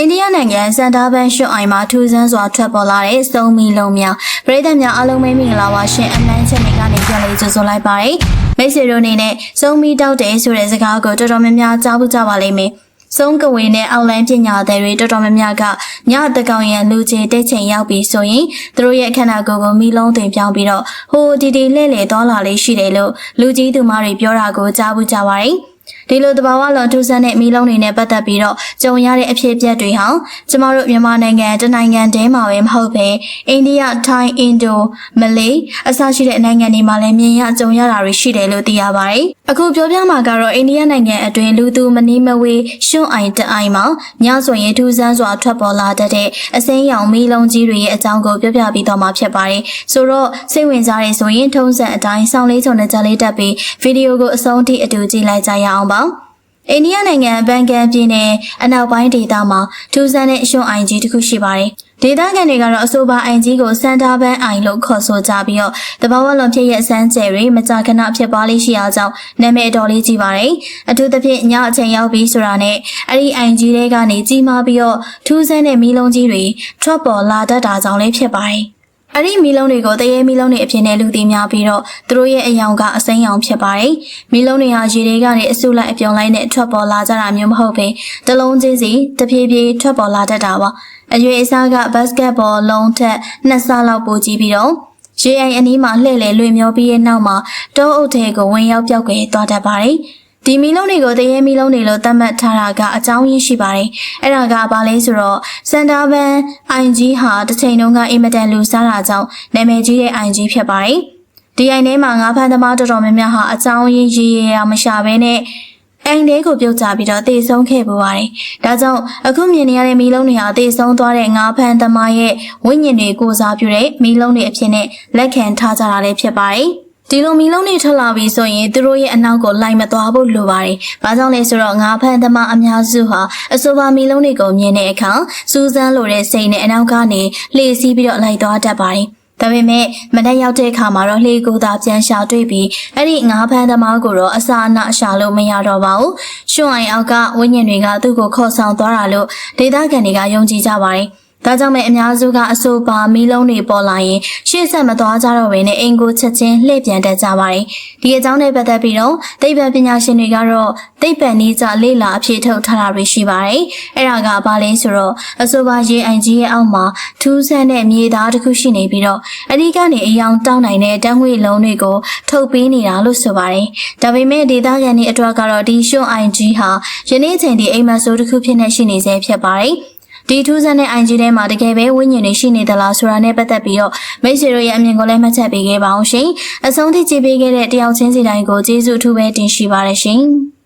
အိန္ဒိယနိုင်ငံစန်တာဘန်ရှွတ်အိုင်မှာထူးဆန်းစွာထွက်ပေါ်လာတဲ့စုံမီလုံးများပရိသတ်များအားလုံးပဲမင်္ဂလာပါရှင်အမှန်ချက်တွေကနေပြန်လေးကြိုဆိုလိုက်ပါတယ်မိတ်ဆွေတို့အနေနဲ့စုံမီတောက်တယ်ဆိုတဲ့စကားကိုတော်တော်များများကြားဖို့ကြပါလိမ့်မယ်စုံကဝေနဲ့အောက်လိုင်းပညာသည်တွေတော်တော်များများကညတကောင်ရန်လူချေတိတ်ချိန်ရောက်ပြီဆိုရင်သူတို့ရဲ့ခန္ဓာကိုယ်ကိုမီလုံးတင်ပြောင်းပြီးတော့ဟိုဒီဒီလှဲ့လေသွားလာလေးရှိတယ်လို့လူကြီးသူမတွေပြောတာကိုကြားဖို့ကြပါတယ် ဒီလိုတဘာဝလွန်ထူးဆန်းတဲ့မီလုံးတွေနဲ့ပတ်သက်ပြီးတော့ကြုံရတဲ့အဖြစ်အပျက်တွေဟာကျမတို့မြန်မာနိုင်ငံတနိုင်ငံတည်းမှာပဲမဟုတ်ပဲအိန္ဒိယ၊ထိုင်း၊အင်ဒို၊မလေးအစရှိတဲ့နိုင်ငံတွေမှာလည်းမြင်ရကြုံရတာတွေရှိတယ်လို့သိရပါတယ်။အခုပြောပြမှာကတော့အိန္ဒိယနိုင်ငံအတွင်းလူသူမနီးမဝေးရှွန့်အိုင်တအိုင်မှာညဆိုရင်ထူးဆန်းစွာထွက်ပေါ်လာတတ်တဲ့အစိမ်းရောင်မီလုံးကြီးတွေရဲ့အကြောင်းကိုပြောပြပြီးတော့မှာဖြစ်ပါတယ်။ဆိုတော့စိတ်ဝင်စားရဆိုရင်ထုံးစံအတိုင်းစောင်းလေးချုံနဲ့ကြလေးတက်ပြီးဗီဒီယိုကိုအဆုံးထိအတူကြည့်လိုက်ကြရအောင်ပါ။အိန္ဒိယနိုင်ငံဘန်ကန်ပြည်နယ်အနောက်ပိုင်းဒေသမှာထူးဆန်းတဲ့အရွှန်အိုင်ကြီးတစ်ခုရှိပါတယ်။ဒေသခံတွေကတော့အဆိုပါအိုင်ကြီးကိုစန်တာဘန်အိုင်လို့ခေါ်ဆိုကြပြီးတော့တဘာဝလွန်ဖြစ်ရဲ့စမ်းကျယ်တွေမကြာခဏဖြစ်ပွားလေးရှိအားကြောင့်နာမည်အတော်လေးကြီးပါတယ်။အထူးသဖြင့်ညအချိန်ရောက်ပြီးဆိုတာနဲ့အဲ့ဒီအိုင်ကြီးတွေကနေကြီးမားပြီးတော့ထူးဆန်းတဲ့မီးလုံးကြီးတွေထွက်ပေါ်လာတတ်တာကြောင့်လည်းဖြစ်ပါတယ်။ အဲ့ဒီမီလုံးတွေကိုတရေမီလုံးတွေအဖြစ်နဲ့လူသိများပြီးတော့သူတို့ရဲ့အယောင်ကအစိမ်းရောင်ဖြစ်ပါတယ်။မီလုံးတွေဟာရေတွေကနေအစုလိုက်အပြုံလိုက်နဲ့ထွက်ပေါ်လာကြတာမျိုးမဟုတ်ဘဲတလုံးချင်းစီတဖြည်းဖြည်းထွက်ပေါ်လာတတ်တာပါ။အရွယ်အစားကဘတ်စကတ်ဘောလုံးထက်နှစ်ဆလောက်ပိုကြီးပြီးတော့ရေအိမ်အနီးမှာလှည့်လည်လွေမျောပြီးရဲ့နောက်မှာတောအုပ်ထဲကိုဝင်ရောက်ပြောက်ကွယ်သွားတတ်ပါတယ်။ ဒီမီလုံးတွေကိုတရေမီလုံးတွေလို့သတ်မှတ်ထားတာကအကြောင်းရင်းရှိပါတယ်။အဲ့ဒါကဘာလဲဆိုတော့စန်တာဘန် IG ဟာတစ်ချိန်လုံးကအင်မတန်လူစားတာကြောင့်နာမည်ကြီးတဲ့ IG ဖြစ်ပါတယ်။ဒီအိမ်ထဲမှာငါးဖမ်းသမားတော်တော်များများဟာအကြောင်းရင်းရေးရတာမရှာဘဲနဲ့အိမ်လေးကိုပြုတ်ကြပြီးတော့တေဆုံးခဲ့ပူပါတယ်။ဒါကြောင့်အခုမြင်နေရတဲ့မီးလုံးတွေဟာတေဆုံးသွားတဲ့ငါးဖမ်းသမားရဲ့ဝိညာဉ်တွေကိုစားပြုတဲ့မီးလုံးတွေအဖြစ်နဲ့လက်ခံထားကြတာလည်းဖြစ်ပါတယ်။ ဒီလိုမီလုံးတွေထွက်လာပြီဆိုရင်သူတို့ရဲ့အနောက်ကိုလိုက်မသွားဖို့လိုပါတယ်။ဘာကြောင့်လဲဆိုတော့ငါးဖန်သမားအများစုဟာအဆိုပါမီလုံးတွေကိုမြင်တဲ့အခါစူးစမ်းလိုတဲ့စိတ်နဲ့အနောက်ကနေလှည့်စီးပြီးတော့လိုက်သွားတတ်ပါတယ်။ဒါပေမဲ့မနေ့ရောက်တဲ့အခါမှာတော့လှေကိုသာပြန်ရှာတွေ့ပြီးအဲ့ဒီငါးဖန်းသမားကိုတော့အစာအနအရှာလို့မရတော့ပါဘူး။ရွှွန်အိုင်အောက်ကဝိညာဉ်တွေကသူ့ကိုခေါ်ဆောင်သွားတာလို့ဒေသခံတွေကယုံကြည်ကြပါတယ်။ ဒါကြောင့်မဲအများစုကအဆိုပါမီးလုံးတွေပေါ်လာရင်ရှေ့ဆက်မသွားကြတော့ဘဲနဲ့အိမ်ကိုချက်ချင်းလှည့်ပြန်တတ်ကြပါတယ်။ဒီအကြောင်းနဲ့ပတ်သက်ပြီးတော့သိပ္ပံပညာရှင်တွေကတော့သိပ္ပံနည်းကျလေ့လာအဖြေထုတ်ထားတာတွေရှိပါတယ်။အဲ့ဒါကဘာလဲဆိုတော့အဆိုပါရေအိမ်ကြီးရဲ့အောက်မှာထူးဆန်းတဲ့မြေသားတစ်ခုရှိနေပြီးတော့အဒီကနေအယောင်တောင်းနိုင်တဲ့တန်းငွေလုံးတွေကိုထုတ်ပေးနေတာလို့ဆိုပါတယ်။ဒါပေမဲ့ဒေသခံတွေအတွက်ကတော့ဒီရွှွန်အိမ်ကြီးဟာယနေ့ချိန်ဒီအိမ်မဆိုးတစ်ခုဖြစ်နေရှိနေစေဖြစ်ပါတယ်။ ဒီထူးဆန်းတဲ့ IG ထဲမှာတကယ်ပဲဝိညာဉ်တွေရှိနေသလားဆိုတာနဲ့ပတ်သက်ပြီးတော့မိတ်ဆွေတို့ရဲ့အမြင်ကိုလည်းမှတ်ချက်ပေးခဲ့ပါအောင်ရှင်။အဆုံးထိကြည့်ပေးခဲ့တဲ့တယောက်ချင်းစီတိုင်းကိုကျေးဇူးအထူးပဲတင်ရှိပါတယ်ရှင်။